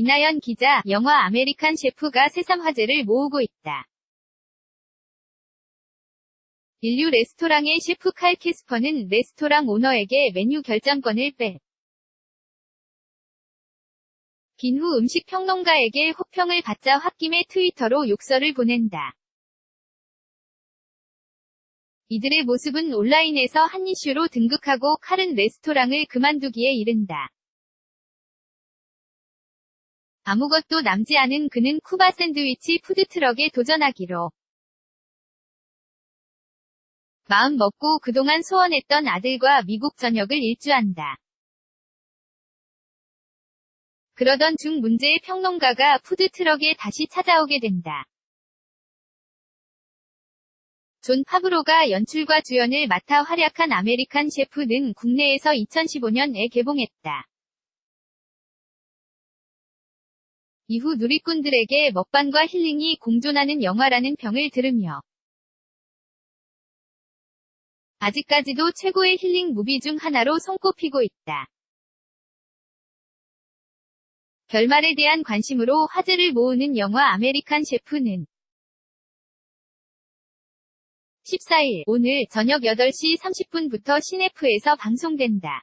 이나연 기자, 영화 아메리칸 셰프가 새삼 화제를 모으고 있다. 인류 레스토랑의 셰프 칼 캐스퍼는 레스토랑 오너에게 메뉴 결정권을 빼. 긴 후 음식 평론가에게 호평을 받자 홧김에 트위터로 욕설을 보낸다. 이들의 모습은 온라인에서 한 이슈로 등극하고 칼은 레스토랑을 그만두기에 이른다. 아무것도 남지 않은 그는 쿠바 샌드위치 푸드트럭에 도전하기로 마음 먹고 그동안 소원했던 아들과 미국 전역을 일주한다. 그러던 중 문제의 평론가가 푸드트럭에 다시 찾아오게 된다. 존 파브로가 연출과 주연을 맡아 활약한 아메리칸 셰프는 국내에서 2015년에 개봉했다. 이후 누리꾼들에게 먹방과 힐링이 공존하는 영화라는 평을 들으며 아직까지도 최고의 힐링 무비 중 하나로 손꼽히고 있다. 결말에 대한 관심으로 화제를 모으는 영화 아메리칸 셰프는 14일 오늘 저녁 8시 30분부터 시네프에서 방송된다.